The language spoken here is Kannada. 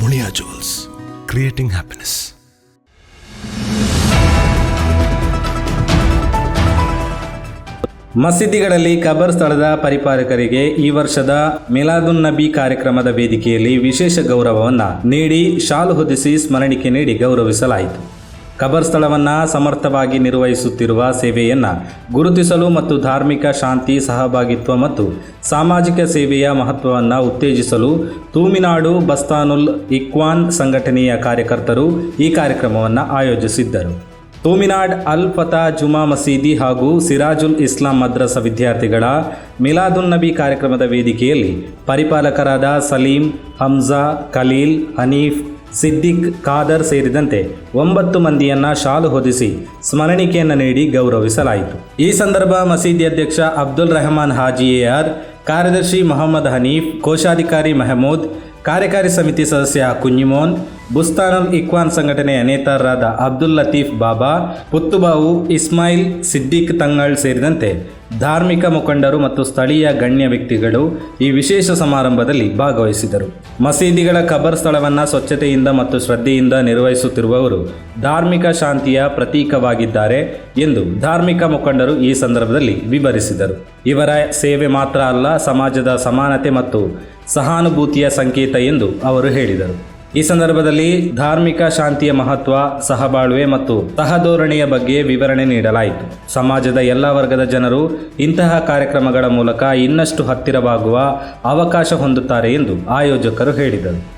ಮುಳಿಯಾ ಜುವೆಲ್ಸ್ ಕ್ರಿಯೇಟಿಂಗ್ ಹ್ಯಾಪಿನೆಸ್ ಮಸೀದಿಗಳಲ್ಲಿ ಕಬರ್ ಸ್ಥಳದ ಪರಿಪಾಲಕರಿಗೆ ಈ ವರ್ಷದ ಮಿಲಾದುನ್ ನಬಿ ಕಾರ್ಯಕ್ರಮದ ವೇದಿಕೆಯಲ್ಲಿ ವಿಶೇಷ ಗೌರವವನ್ನು ನೀಡಿ ಶಾಲು ಹೊದಿಸಿ ಸ್ಮರಣಿಕೆ ನೀಡಿ ಗೌರವಿಸಲಾಯಿತು. ಕಬರ್ ಸ್ಥಳವನ್ನು ಸಮರ್ಥವಾಗಿ ನಿರ್ವಹಿಸುತ್ತಿರುವ ಸೇವೆಯನ್ನು ಗುರುತಿಸಲು ಮತ್ತು ಧಾರ್ಮಿಕ ಶಾಂತಿ, ಸಹಭಾಗಿತ್ವ ಮತ್ತು ಸಾಮಾಜಿಕ ಸೇವೆಯ ಮಹತ್ವವನ್ನು ಉತ್ತೇಜಿಸಲು ತೂಮಿನಾಡು ಬಸ್ತಾನುಲ್ ಇಕ್ವಾನ್ ಸಂಘಟನೆಯ ಕಾರ್ಯಕರ್ತರು ಈ ಕಾರ್ಯಕ್ರಮವನ್ನು ಆಯೋಜಿಸಿದ್ದರು. ತೂಮಿನಾಡ್ ಅಲ್ ಫತಾ ಜುಮಾ ಮಸೀದಿ ಹಾಗೂ ಸಿರಾಜುಲ್ ಇಸ್ಲಾಂ ಮದ್ರಸ ವಿದ್ಯಾರ್ಥಿಗಳ ಮಿಲಾದುನ್ ನಬಿ ಕಾರ್ಯಕ್ರಮದ ವೇದಿಕೆಯಲ್ಲಿ ಪರಿಪಾಲಕರಾದ ಸಲೀಂ, ಹಮ್ಜಾ, ಖಲೀಲ್, ಹನೀಫ್ ಸಿದ್ದಿಕ್, ಖಾದರ್ ಸೇರಿದಂತೆ ಒಂಬತ್ತು ಮಂದಿಯನ್ನ ಶಾಲು ಹೊದಿಸಿ ಸ್ಮರಣಿಕೆಯನ್ನು ನೀಡಿ ಗೌರವಿಸಲಾಯಿತು. ಈ ಸಂದರ್ಭ ಮಸೀದಿ ಅಧ್ಯಕ್ಷ ಅಬ್ದುಲ್ ರೆಹಮಾನ್ ಹಾಜಿಯಾರ್, ಕಾರ್ಯದರ್ಶಿ ಮೊಹಮ್ಮದ್ ಹನೀಫ್, ಕೋಶಾಧಿಕಾರಿ ಮೆಹಮೂದ್ ಕಾರ್ಯಕಾರಿ ಸಮಿತಿ ಸದಸ್ಯ ಕುಂಜಿಮೋನ್ ಬುಸ್ತಾನಂ ಇಕ್ವಾನ್ ಸಂಘಟನೆಯ ನೇತಾರರಾದ ಅಬ್ದುಲ್ ಲತೀಫ್ ಬಾಬಾ, ಪುತ್ತುಬಾವು ಇಸ್ಮಾಯಿಲ್ ಸಿದ್ದಿಕ್ ತಂಗಳ್ ಸೇರಿದಂತೆ ಧಾರ್ಮಿಕ ಮುಖಂಡರು ಮತ್ತು ಸ್ಥಳೀಯ ಗಣ್ಯ ವ್ಯಕ್ತಿಗಳು ಈ ವಿಶೇಷ ಸಮಾರಂಭದಲ್ಲಿ ಭಾಗವಹಿಸಿದರು. ಮಸೀದಿಗಳ ಖಬರ್ ಸ್ಥಳವನ್ನು ಸ್ವಚ್ಛತೆಯಿಂದ ಮತ್ತು ಶ್ರದ್ಧೆಯಿಂದ ನಿರ್ವಹಿಸುತ್ತಿರುವವರು ಧಾರ್ಮಿಕ ಶಾಂತಿಯ ಪ್ರತೀಕವಾಗಿದ್ದಾರೆ ಎಂದು ಧಾರ್ಮಿಕ ಮುಖಂಡರು ಈ ಸಂದರ್ಭದಲ್ಲಿ ವಿವರಿಸಿದರು. ಇವರ ಸೇವೆ ಮಾತ್ರ ಅಲ್ಲ, ಸಮಾಜದ ಸಮಾನತೆ ಮತ್ತು ಸಹಾನುಭೂತಿಯ ಸಂಕೇತ ಎಂದು ಅವರು ಹೇಳಿದರು. ಈ ಸಂದರ್ಭದಲ್ಲಿ ಧಾರ್ಮಿಕ ಶಾಂತಿಯ ಮಹತ್ವ, ಸಹಬಾಳ್ವೆ ಮತ್ತು ಸಹಧೋರಣೆಯ ಬಗ್ಗೆ ವಿವರಣೆ ನೀಡಲಾಯಿತು. ಸಮಾಜದ ಎಲ್ಲ ವರ್ಗದ ಜನರು ಇಂತಹ ಕಾರ್ಯಕ್ರಮಗಳ ಮೂಲಕ ಇನ್ನಷ್ಟು ಹತ್ತಿರವಾಗುವ ಅವಕಾಶ ಹೊಂದುತ್ತಾರೆ ಎಂದು ಆಯೋಜಕರು ಹೇಳಿದರು.